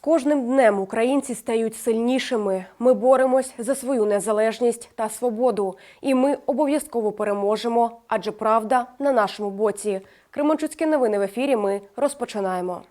кожним днем українці стають сильнішими. Ми боремось за свою незалежність та свободу. І ми обов'язково переможемо, адже правда на нашому боці. Кременчуцькі новини в ефірі. Ми розпочинаємо.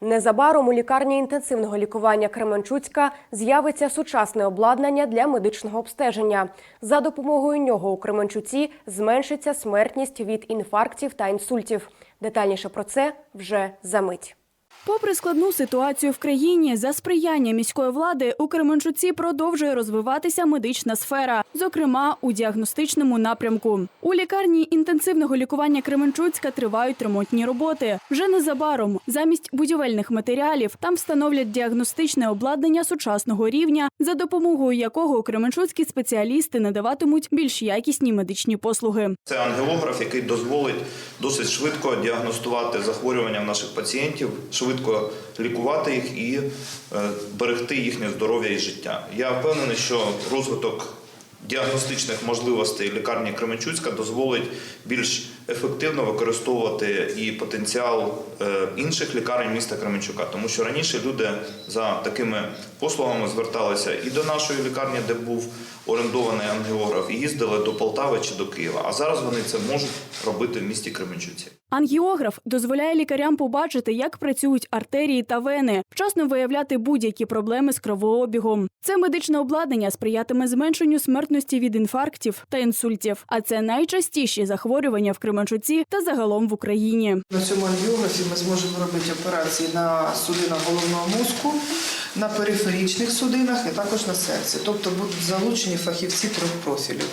Незабаром у лікарні інтенсивного лікування Кременчуцька з'явиться сучасне обладнання для медичного обстеження. За допомогою нього у Кременчуці зменшиться смертність від інфарктів та інсультів. Детальніше про це вже за мить. Попри складну ситуацію в країні, за сприяння міської влади у Кременчуці продовжує розвиватися медична сфера, зокрема у діагностичному напрямку. У лікарні інтенсивного лікування Кременчуцька тривають ремонтні роботи. Вже незабаром замість будівельних матеріалів там встановлять діагностичне обладнання сучасного рівня, за допомогою якого кременчуцькі спеціалісти надаватимуть більш якісні медичні послуги. Це ангіограф, який дозволить досить швидко діагностувати захворювання в наших пацієнтів, швидко лікувати їх і е, берегти їхнє здоров'я і життя. Я впевнений, що розвиток діагностичних можливостей лікарні Кременчуцька дозволить більш ефективно використовувати і потенціал е, інших лікарень міста Кременчука, тому що раніше люди за такими послугами зверталися і до нашої лікарні, де був орендований ангіограф, і їздили до Полтави чи до Києва. А зараз вони це можуть робити в місті Кременчуці. Ангіограф дозволяє лікарям побачити, як працюють артерії та вени, вчасно виявляти будь-які проблеми з кровообігом. Це медичне обладнання сприятиме зменшенню смертності від інфарктів та інсультів. А це найчастіші захворювання в Кременчуці та загалом в Україні. На цьому ангіографі ми зможемо робити операції на судинах головного мозку, на периферічних судинах і також на серці. Тобто будуть залучені фахівці трьох профілів.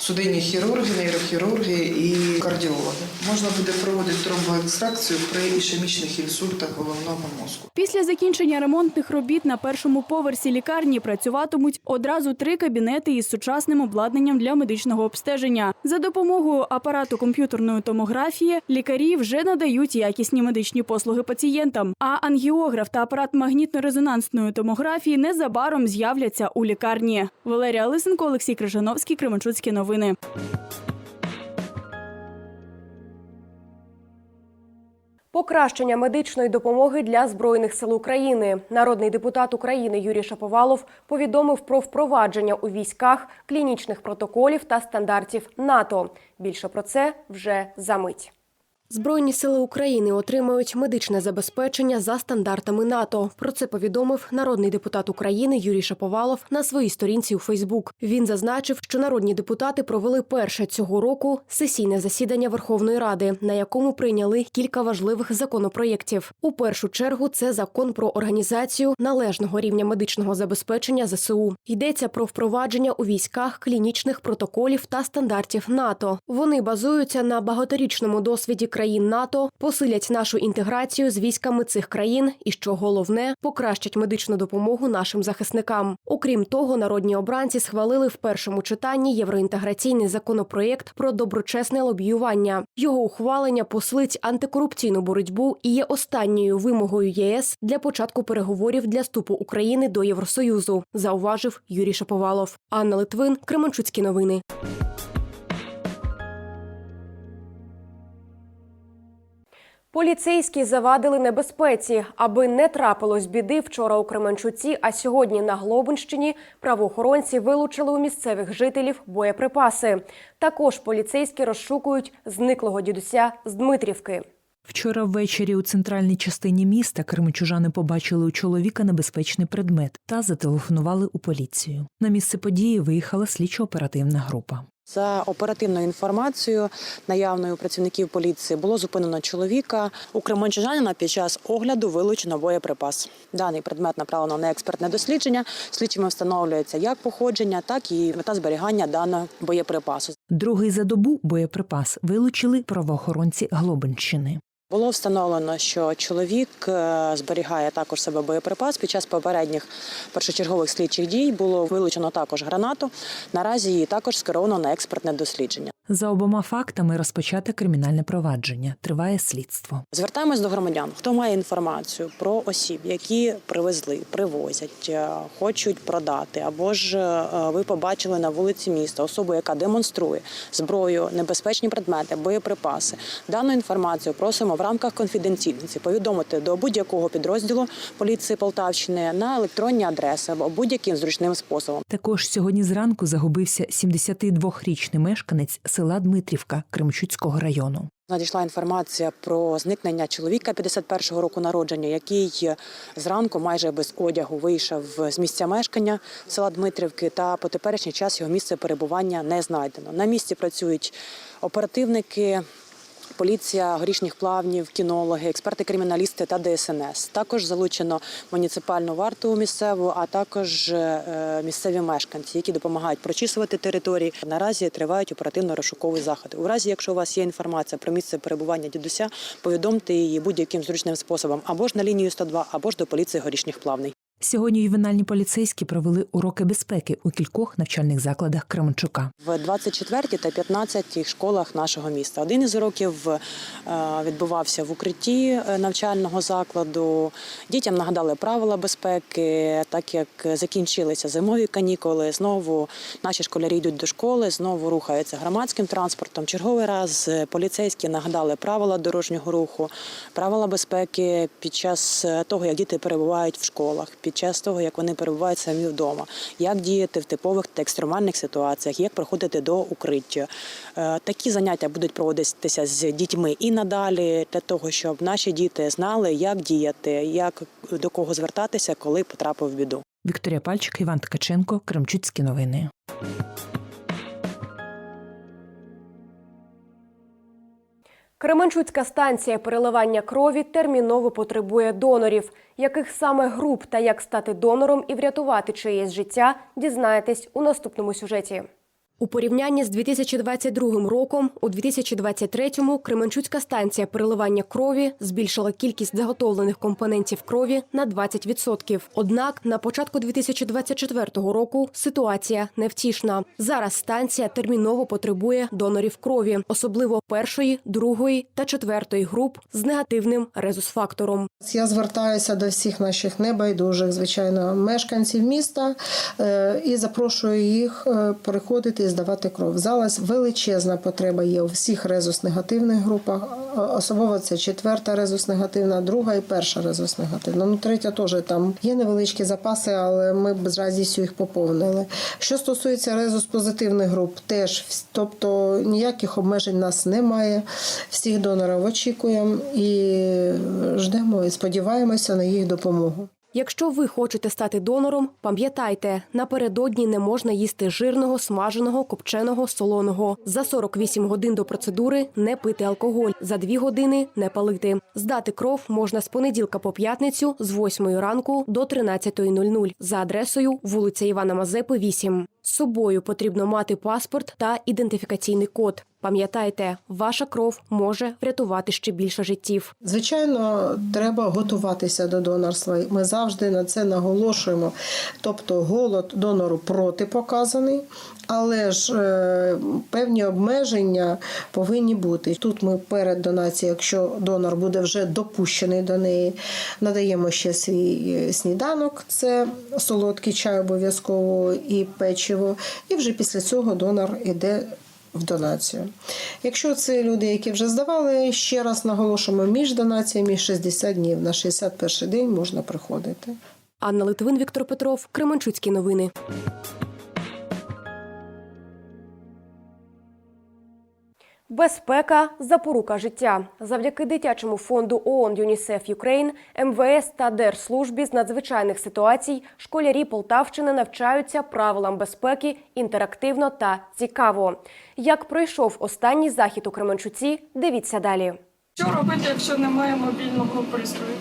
Судинні хірурги, нейрохірурги і кардіологи. Можна буде проводити тромбоекстракцію при ішемічних інсультах головного мозку. Після закінчення ремонтних робіт на першому поверсі лікарні працюватимуть одразу три кабінети із сучасним обладнанням для медичного обстеження. За допомогою апарату комп'ютерної томографії лікарі вже надають якісні медичні послуги пацієнтам. А ангіограф та апарат магнітно-резонансної томографії незабаром з'являться у лікарні. Валерія Лисенко, Олексій Крижановський, Кременчуцькі новини. Покращення медичної допомоги для збройних сил України. Народний депутат України Юрій Шаповалов повідомив про впровадження у військах клінічних протоколів та стандартів НАТО. Більше про це вже за мить. Збройні сили України отримають медичне забезпечення за стандартами НАТО. Про це повідомив народний депутат України Юрій Шаповалов на своїй сторінці у Фейсбук. Він зазначив, що народні депутати провели перше цього року сесійне засідання Верховної Ради, на якому прийняли кілька важливих законопроєктів. У першу чергу це закон про організацію належного рівня медичного забезпечення ЗСУ. Йдеться про впровадження у військах клінічних протоколів та стандартів НАТО. Вони базуються на багаторічному досвіді країн НАТО, посилять нашу інтеграцію з військами цих країн і, що головне, покращать медичну допомогу нашим захисникам. Окрім того, народні обранці схвалили в першому читанні євроінтеграційний законопроєкт про доброчесне лобіювання. Його ухвалення послить антикорупційну боротьбу і є останньою вимогою ЄС для початку переговорів для вступу України до Євросоюзу, зауважив Юрій Шаповалов. Анна Литвин, Кременчуцькі новини. Поліцейські завадили небезпеці, аби не трапилось біди вчора у Кременчуці, а сьогодні на Глобинщині правоохоронці вилучили у місцевих жителів боєприпаси. Також поліцейські розшукують зниклого дідуся з Дмитрівки. Вчора ввечері у центральній частині міста кримчужани побачили у чоловіка небезпечний предмет та зателефонували у поліцію. На місце події виїхала слідчо-оперативна група. За оперативною інформацією, наявною працівників поліції, було зупинено чоловіка. У Кременчужанина під час огляду вилучено боєприпас. Даний предмет направлено на експертне дослідження. Слідчими встановлюється як походження, так і мета зберігання даного боєприпасу. Другий за добу боєприпас вилучили правоохоронці Глобинщини. Було встановлено, що чоловік е, зберігає також себе боєприпас. Під час попередніх першочергових слідчих дій було вилучено також гранату. Наразі її також скеровано на експертне дослідження. За обома фактами розпочате кримінальне провадження. Триває слідство. Звертаємось до громадян, хто має інформацію про осіб, які привезли, привозять, е, хочуть продати, або ж е, ви побачили на вулиці міста особу, яка демонструє зброю, небезпечні предмети, боєприпаси. Дану інформацію просимо в рамках конфіденційності повідомити до будь-якого підрозділу поліції Полтавщини на електронні адреси або будь-яким зручним способом. Також сьогодні зранку загубився 72-річний мешканець села Дмитрівка Кремчуцького району. Надійшла інформація про зникнення чоловіка 51-го року народження, який зранку майже без одягу вийшов з місця мешкання села Дмитрівки. Та по теперішній час його місце перебування не знайдено. На місці працюють оперативники. Поліція горішніх плавнів, кінологи, експерти-криміналісти та ДСНС. Також залучено муніципальну варту місцеву, а також е, місцеві мешканці, які допомагають прочісувати території. Наразі тривають оперативно-розшукові заходи. У разі, якщо у вас є інформація про місце перебування дідуся, повідомте її будь-яким зручним способом або ж на лінію 102, або ж до поліції горішніх плавнів. Сьогодні ювенальні поліцейські провели уроки безпеки у кількох навчальних закладах Кременчука. в 24 та 15 школах нашого міста. Один із уроків е, відбувався в укритті е, навчального закладу. Дітям нагадали правила безпеки, так як закінчилися зимові канікули. Знову наші школярі йдуть до школи, знову рухаються громадським транспортом. Черговий раз е, поліцейські нагадали правила дорожнього руху, правила безпеки під час того, як діти перебувають в школах, під час того, як вони перебувають самі вдома, як діяти в типових та екстремальних ситуаціях, як проходити до укриття. Е, Такі заняття будуть проводитися з дітьми і надалі для того, щоб наші діти знали, як діяти, як до кого звертатися, коли потрапив в біду. Вікторія Пальчик, Іван Ткаченко, Кремчуцькі новини. Кременчуцька станція переливання крові терміново потребує донорів. Яких саме груп та як стати донором і врятувати чиєсь життя, дізнаєтесь у наступному сюжеті. У порівнянні з 2022 роком, у 2023-му Кременчуцька станція переливання крові збільшила кількість заготовлених компонентів крові на 20%. Однак на початку 2024 року ситуація невтішна. Зараз станція терміново потребує донорів крові, особливо першої, другої та четвертої груп з негативним резус-фактором. Я звертаюся до всіх наших небайдужих, звичайно, мешканців міста е, і запрошую їх е, переходити і здавати кров. Зараз величезна потреба є у всіх резус-негативних групах. Е, Особливо це четверта резус-негативна, друга і перша резус-негативна. Ну, третя теж там є невеличкі запаси, але ми б з радістю їх поповнили. Що стосується резус-позитивних груп, теж тобто ніяких обмежень нас немає. Всіх донорів очікуємо і ждемо і сподіваємося на їх допомогу. Якщо ви хочете стати донором, пам'ятайте, напередодні не можна їсти жирного, смаженого, копченого, солоного. За 48 годин до процедури не пити алкоголь, за 2 години не палити. Здати кров можна з понеділка по п'ятницю з 8 ранку до 13.00 за адресою вулиця Івана Мазепи, 8. З собою потрібно мати паспорт та ідентифікаційний код. Пам'ятайте, ваша кров може врятувати ще більше життів. Звичайно, треба готуватися до донорства. Ми завжди на це наголошуємо. Тобто, голод донору протипоказаний, але ж е, певні обмеження повинні бути. Тут ми перед донацією, якщо донор буде вже допущений до неї, надаємо ще свій е, сніданок, це солодкий чай обов'язково і печиво. І вже після цього донор іде в донацію. Якщо це люди, які вже здавали, ще раз наголошуємо між донаціями 60 днів. На 61 день можна приходити. Анна Литвин, Віктор Петров, Кременчуцькі новини. Безпека запорука життя. Завдяки дитячому фонду ООН ЮНІСЕФ Юкрейн, МВС та Держслужбі з надзвичайних ситуацій школярі Полтавщини навчаються правилам безпеки інтерактивно та цікаво. Як пройшов останній захід у Кременчуці, дивіться далі. Що робити, якщо немає мобільного пристрою?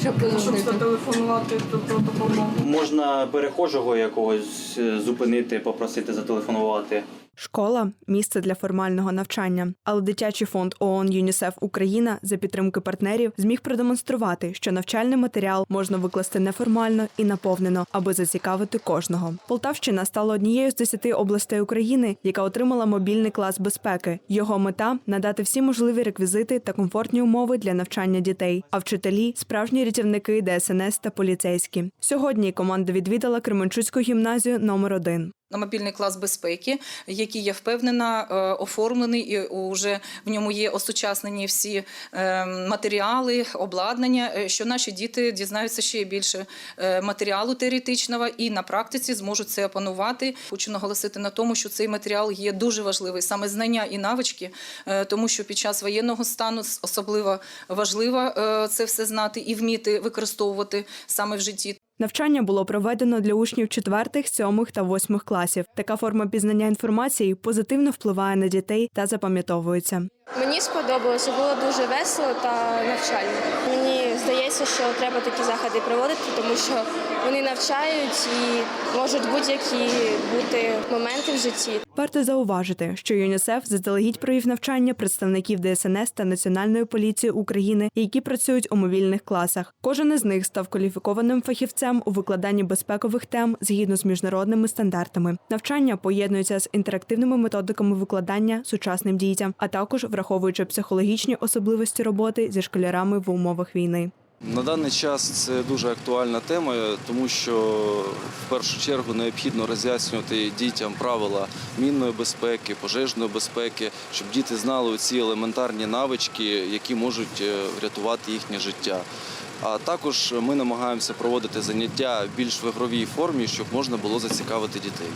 Щоб зателефонувати про допомогу. Можна перехожого якогось е, зупинити, попросити зателефонувати. Школа місце для формального навчання, але дитячий фонд ООН ЮНІСЕФ Україна за підтримки партнерів зміг продемонструвати, що навчальний матеріал можна викласти неформально і наповнено, аби зацікавити кожного. Полтавщина стала однією з десяти областей України, яка отримала мобільний клас безпеки. Його мета надати всі можливі реквізити та комфортні умови для навчання дітей. А вчителі справжні рятівники ДСНС та поліцейські. Сьогодні команда відвідала Кременчуцьку гімназію номер 1 на мобільний клас безпеки, який я впевнена е, оформлений і вже в ньому є осучаснені всі е, матеріали, обладнання. е, Що наші діти дізнаються ще більше матеріалу теоретичного і на практиці зможуть це опанувати. Хочу наголосити на тому, що цей матеріал є дуже важливий, саме знання і навички, тому що під час воєнного стану особливо важливо це все знати і вміти використовувати саме в житті. Навчання було проведено для учнів 4, 7 та 8 класів. Така форма пізнання інформації позитивно впливає на дітей та запам'ятовується. Мені сподобалося, було дуже весело та навчально. Мені здається, що треба такі заходи проводити, тому що вони навчають і можуть будь-які бути моменти в житті. Варто зауважити, що ЮНІСЕФ заздалегідь провів навчання представників ДСНС та Національної поліції України, які працюють у мобільних класах. Кожен із них став кваліфікованим фахівцем у викладанні безпекових тем згідно з міжнародними стандартами. Навчання поєднується з інтерактивними методиками викладання сучасним дітям, а також враховуючи психологічні особливості роботи зі школярами в умовах війни. На даний час це дуже актуальна тема, тому що в першу чергу необхідно роз'яснювати дітям правила мінної безпеки, пожежної безпеки, щоб діти знали ці елементарні навички, які можуть е, врятувати їхнє життя. А також ми намагаємося проводити заняття більш в ігровій формі, щоб можна було зацікавити дітей.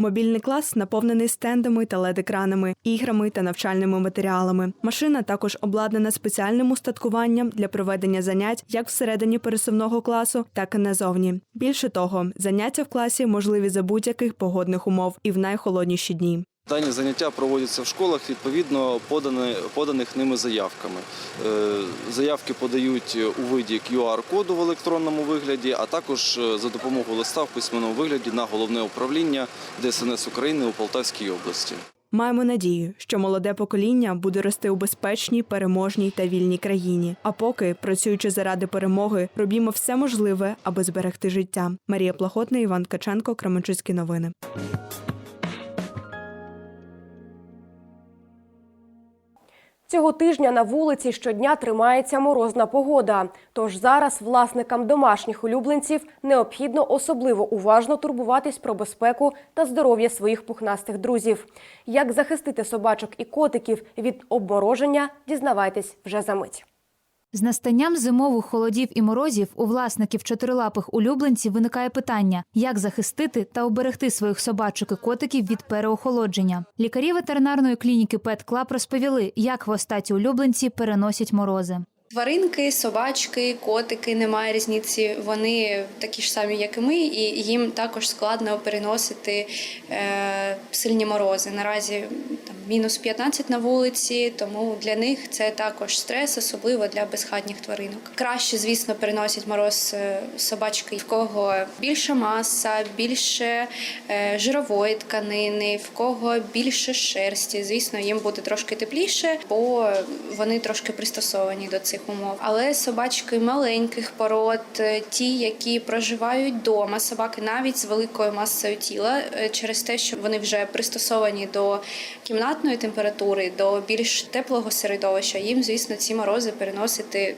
Мобільний клас наповнений стендами та лед-екранами, іграми та навчальними матеріалами. Машина також обладнана спеціальним устаткуванням для проведення занять як всередині пересувного класу, так і назовні. Більше того, заняття в класі можливі за будь-яких погодних умов і в найхолодніші дні. Дані заняття проводяться в школах відповідно поданих ними заявками. Е, Заявки подають у виді QR-коду в електронному вигляді, а також е, за допомогою листа в письменному вигляді на головне управління ДСНС України у Полтавській області. Маємо надію, що молоде покоління буде рости у безпечній, переможній та вільній країні. А поки, працюючи заради перемоги, робімо все можливе, аби зберегти життя. Марія Плахотна, Іван Ткаченко, Кременчуцькі новини. Цього тижня на вулиці щодня тримається морозна погода. Тож зараз власникам домашніх улюбленців необхідно особливо уважно турбуватись про безпеку та здоров'я своїх пухнастих друзів. Як захистити собачок і котиків від обмороження, дізнавайтесь вже за мить. З настанням зимових холодів і морозів у власників чотирилапих улюбленців виникає питання, як захистити та оберегти своїх собачок і котиків від переохолодження. Лікарі ветеринарної клініки Pet Club розповіли, як хвостаті улюбленці переносять морози. Тваринки, собачки, котики немає різниці. Вони такі ж самі, як і ми, і їм також складно переносити е, сильні морози. Наразі там мінус 15 на вулиці, тому для них це також стрес, особливо для безхатніх тваринок. Краще, звісно, переносять мороз е, собачки, в кого більша маса, більше е, жирової тканини, в кого більше шерсті. Звісно, їм буде трошки тепліше, бо вони трошки пристосовані до цих умов. Але собачки маленьких пород, е, ті, які проживають вдома, собаки навіть з великою масою тіла, е, через те, що вони вже пристосовані до кімнатної температури, до більш теплого середовища, їм, звісно, ці морози переносити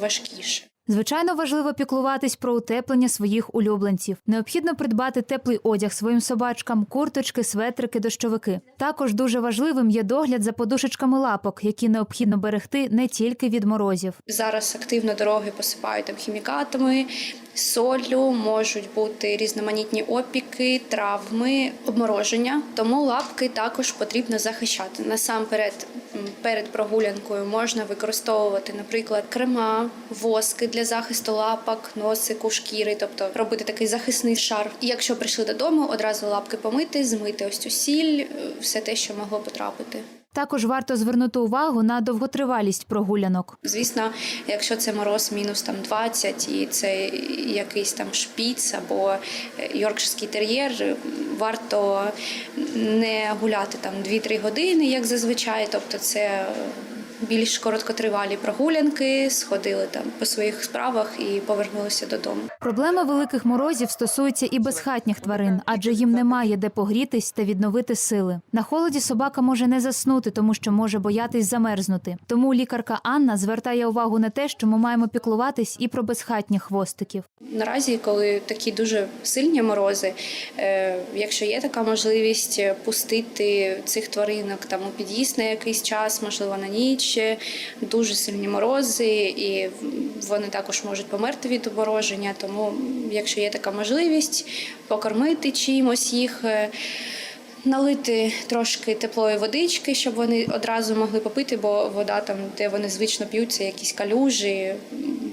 важкіше. Звичайно, важливо піклуватись про утеплення своїх улюбленців. Необхідно придбати теплий одяг своїм собачкам, курточки, светрики, дощовики. Також дуже важливим є догляд за подушечками лапок, які необхідно берегти не тільки від морозів. Зараз активно дороги посипають там хімікатами, солью, можуть бути різноманітні опіки, травми, обмороження. Тому лапки також потрібно захищати. Насамперед, перед прогулянкою можна використовувати, наприклад, крема, воски для захисту лапок, носику, шкіри, тобто робити такий захисний шар. І якщо прийшли додому, одразу лапки помити, змити ось цю сіль, е, все те, що могло потрапити. Також варто звернути увагу на довготривалість прогулянок. Звісно, якщо це мороз мінус там 20 і це якийсь там шпіц або йоркширський тер'єр, варто не гуляти там 2-3 години, як зазвичай. Тобто це більш короткотривалі прогулянки, сходили там по своїх справах і повернулися додому. Проблема великих морозів стосується і безхатніх тварин, адже їм немає де погрітись та відновити сили. На холоді собака може не заснути, тому що може боятись замерзнути. Тому лікарка Анна звертає увагу на те, що ми маємо піклуватись і про безхатніх хвостиків. Наразі, коли такі дуже сильні морози, е, якщо є така можливість пустити цих тваринок там у під'їзд на якийсь час, можливо, на ніч, е, дуже сильні морози, і вони також можуть померти від обмороження. Тому, якщо є така можливість, покормити чимось їх. е, Налити трошки теплої водички, щоб вони одразу могли попити, бо вода там, де вони звично п'ються, якісь калюжі,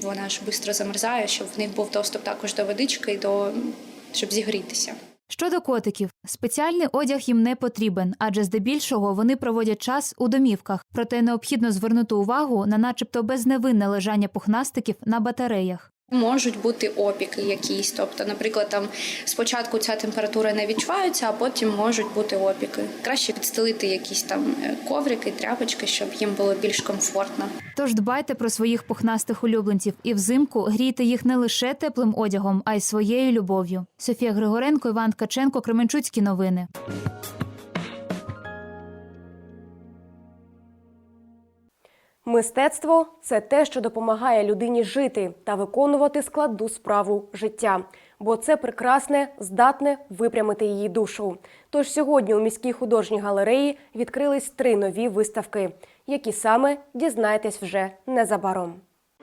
вона ж швидко замерзає, щоб в них був доступ також до водички, до щоб зігрітися. Щодо котиків, спеціальний одяг їм не потрібен, адже здебільшого вони проводять час у домівках. Проте необхідно звернути увагу на, начебто, безневинне лежання пухнастиків на батареях. Можуть бути опіки якісь, тобто, наприклад, там спочатку ця температура не відчувається, а потім можуть бути опіки. Краще підстелити якісь там е, коврики, тряпочки, щоб їм було більш комфортно. Тож дбайте про своїх пухнастих улюбленців і взимку грійте їх не лише теплим одягом, а й своєю любов'ю. Софія Григоренко, Іван Ткаченко, Кременчуцькі новини. Мистецтво це те, що допомагає людині жити та виконувати складну справу життя, бо це прекрасне, здатне випрямити її душу. Тож сьогодні у міській художній галереї відкрились три нові виставки, які саме дізнаєтесь вже незабаром.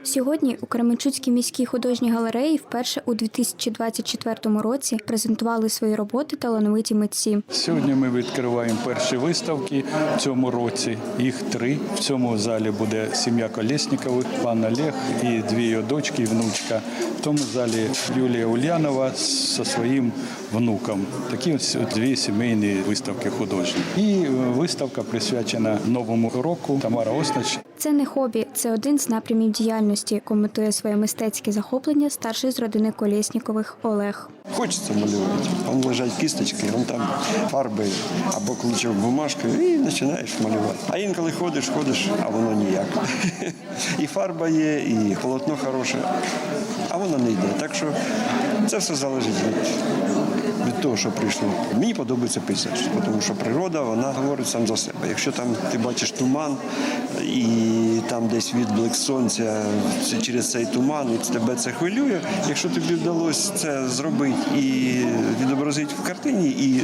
Сьогодні у Кременчуцькій міській художній галереї вперше у 2024 році презентували свої роботи талановиті митці. Сьогодні ми відкриваємо перші виставки в цьому році. Їх три. В цьому залі буде сім'я Колєснікових, пан Олег і дві його дочки і внучка. В тому залі Юлія Ульянова зі своїм внуком. Такі ось дві сімейні виставки художні. І виставка присвячена новому року. Тамара Оснач Це не хобі, це один з напрямів діяльності. Коментує своє мистецьке захоплення старший з родини Колєснікових Олег. Хочеться малювати. Вон лежать кісточки, вон там фарби або кличок бумажки і починаєш малювати. А інколи ходиш, ходиш, а воно ніяк. І фарба є, і полотно хороше, а воно не йде. Так що це все залежить від, від того, що прийшло. Мені подобається писати, тому що природа вона говорить сам за себе. Якщо там ти бачиш туман і там десь відблик сонця це через цей туман, і тебе це хвилює. Якщо тобі вдалося це зробити і відобразити в картині, і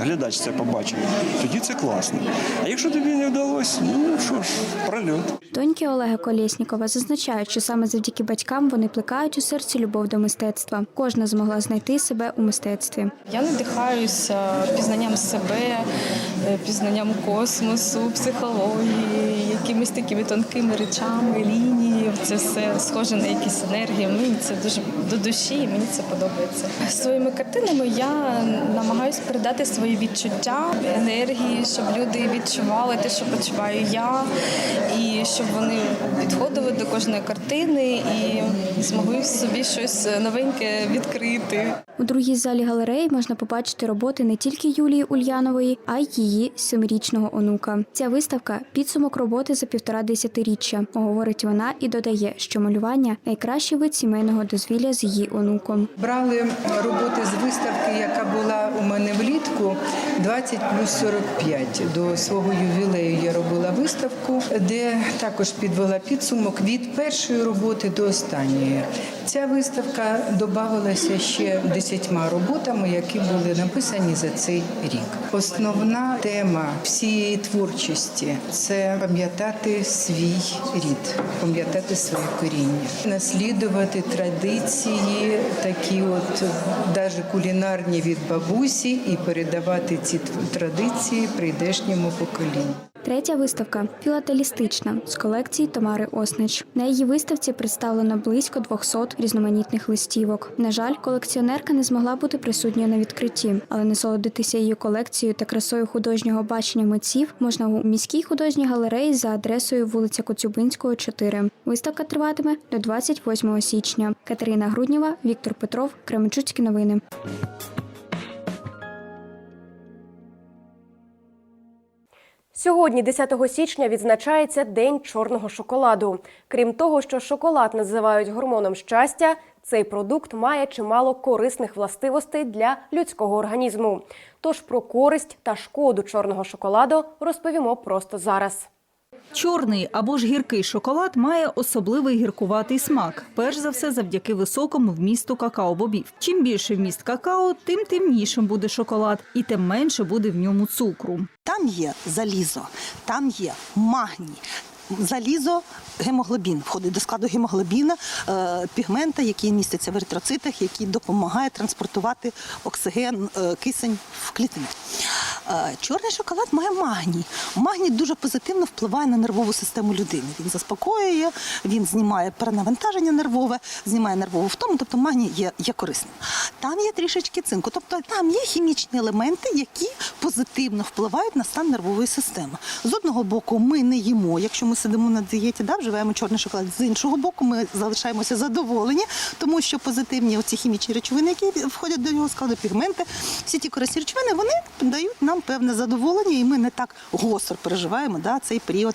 глядач це побачить, тоді це класно. А якщо тобі не вдалося, ну що ж, прольот. Доньки Олега Колєснікова зазначають, що саме завдяки батькам вони плекають у серці любов до мистецтва. Кожна змогла знайти себе у мистецтві. Я надихаюся пізнанням себе, е, пізнанням космосу, психології, якимись такими тонкими речами, лінії. Це все схоже на якісь енергії. Мені це дуже до душі, і мені це подобається. Своїми картинами я намагаюся передати свої відчуття, енергії, щоб люди відчували те, що почуваю я, і щоб вони підходили до кожної картини і змогли собі щось новеньке відкрити. У другій залі галереї можна побачити роботи не тільки Юлії Ульянової, а й її семирічного онука. Ця виставка підсумок роботи за півтора десятиріччя. Говорить вона і додає, що малювання найкращий вид сімейного дозвілля з її онуком. Брали роботи з виставки, яка була у мене влітку 20 плюс 45. До свого ювілею я робила виставку, де також підвела підсумок від першої роботи до останньої. Ця виставка додавалася ще десятьма роботами, які були написані за цей рік. Основна тема всієї творчості це пам'ятання. Пам'ятати свій рід, пам'ятати своє коріння, наслідувати традиції, такі от навіть кулінарні від бабусі, і передавати ці традиції прийдешньому поколінню. Третя виставка філателістична з колекції Тамари Оснич. На її виставці представлено близько 200 різноманітних листівок. На жаль, колекціонерка не змогла бути присутньою на відкритті, але насолодитися її колекцією та красою художнього бачення митців можна у міській художній галереї за адресою вулиця Коцюбинського, 4. Виставка триватиме до 28 січня. Катерина Груднєва, Віктор Петров, Кременчуцькі новини. Сьогодні, 10 січня, відзначається День чорного шоколаду. Крім того, що шоколад називають гормоном щастя, цей продукт має чимало корисних властивостей для людського організму. Тож про користь та шкоду чорного шоколаду розповімо просто зараз. Чорний або ж гіркий шоколад має особливий гіркуватий смак. Перш за все, завдяки високому вмісту какао-бобів. Чим більше вміст какао, тим темнішим буде шоколад, і тим менше буде в ньому цукру. Там є залізо, там є магній. Залізо, гемоглобін входить до складу гемоглобіна, е, пігмента, який міститься в еритроцитах, який допомагає транспортувати оксиген, е, кисень в клітину. Е, Чорний шоколад має магній. Магній дуже позитивно впливає на нервову систему людини. Він заспокоює, він знімає перенавантаження нервове, знімає нервову втому, тобто магній є, є корисним. Там є трішечки цинку, тобто там є хімічні елементи, які позитивно впливають на стан нервової системи. З одного боку, ми не їмо, якщо ми сидимо на дієті, да, вживаємо чорний шоколад. З іншого боку, ми залишаємося задоволені, тому що позитивні оці хімічні речовини, які входять до його складу, пігменти, всі ті корисні речовини, вони дають нам певне задоволення, і ми не так гостро переживаємо да, цей період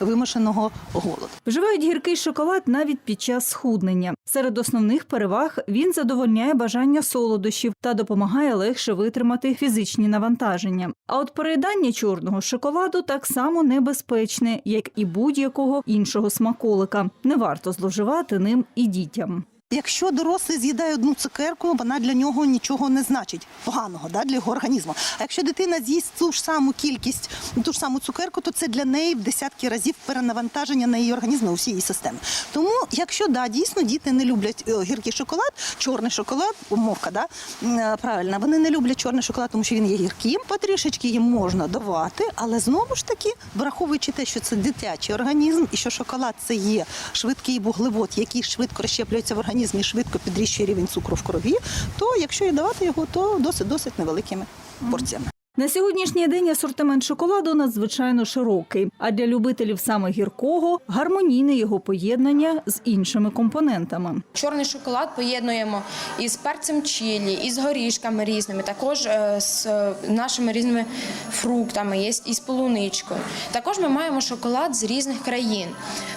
вимушеного голоду. Вживають гіркий шоколад навіть під час схуднення. Серед основних переваг він задовольняє бажання солодощів та допомагає легше витримати фізичні навантаження. А от переїдання чорного шоколаду так само небезпечне, як і будь-якого іншого смаколика. Не варто зловживати ним і дітям. Якщо дорослий з'їдає одну цукерку, вона для нього нічого не значить поганого да, для його організму. А якщо дитина з'їсть ту ж саму кількість, ту ж саму цукерку, то це для неї в десятки разів перенавантаження на її організм і усі її системи. Тому, якщо да, дійсно діти не люблять е, гіркий шоколад, чорний шоколад, умовка, да, е, правильно, вони не люблять чорний шоколад, тому що він є гірким. Потрішечки їм можна давати, але знову ж таки, враховуючи те, що це дитячий організм і що шоколад це є швидкий вуглевод, який швидко розщеплюється в організмі, і швидко підріщує рівень цукру в крові, то якщо і давати його, то досить досить невеликими порціями. На сьогоднішній день асортимент шоколаду надзвичайно широкий, а для любителів саме гіркого гармонійне його поєднання з іншими компонентами. Чорний шоколад поєднуємо із перцем чилі, із горішками різними, також е, з е, нашими різними фруктами, є із полуничкою. Також ми маємо шоколад з різних країн.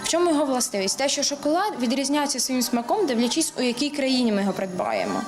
В чому його властивість? Те, що шоколад відрізняється своїм смаком, дивлячись, у якій країні ми його придбаємо.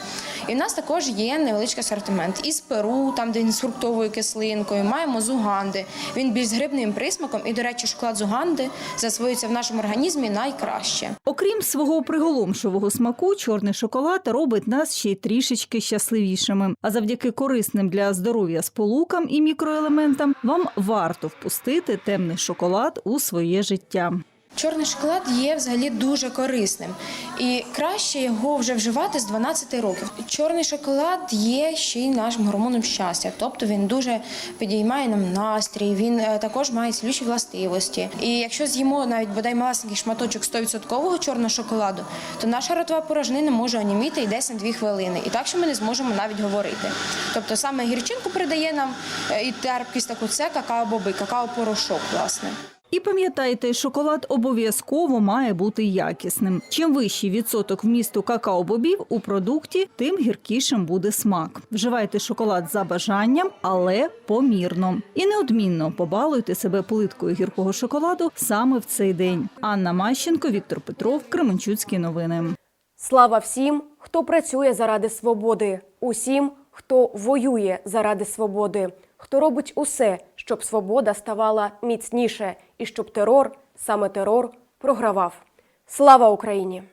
І в нас також є невеличкий асортимент із Перу, там де він з фруктовою кислинкою. Маємо з Уганди. Він більш грибним присмаком. І, до речі, шоколад з Уганди засвоюється в нашому організмі найкраще. Окрім свого приголомшового смаку, чорний шоколад робить нас ще й трішечки щасливішими. А завдяки корисним для здоров'я сполукам і мікроелементам вам варто впустити темний шоколад у своє життя. Чорний шоколад є взагалі дуже корисним, і краще його вже вживати з 12 років. Чорний шоколад є ще й нашим гормоном щастя, тобто він дуже підіймає нам настрій. Він е, також має цілющі властивості. І якщо з'їмо навіть бодай малесенький шматочок 100% чорного шоколаду, то наша ротова порожнина може оніміти і десь на 2 хвилини. І так, що ми не зможемо навіть говорити. Тобто саме гірчинку передає нам е, і терпкість таку це какао-боби, какао-порошок, власне. І пам'ятайте, шоколад обов'язково має бути якісним. Чим вищий відсоток вмісту какао-бобів у продукті, тим гіркішим буде смак. Вживайте шоколад за бажанням, але помірно. І неодмінно побалуйте себе плиткою гіркого шоколаду саме в цей день. Анна Мащенко, Віктор Петров, Кременчуцькі новини. Слава всім, хто працює заради свободи, усім, хто воює заради свободи, хто робить усе, щоб свобода ставала міцніше і щоб терор, саме терор, програвав. Слава Україні!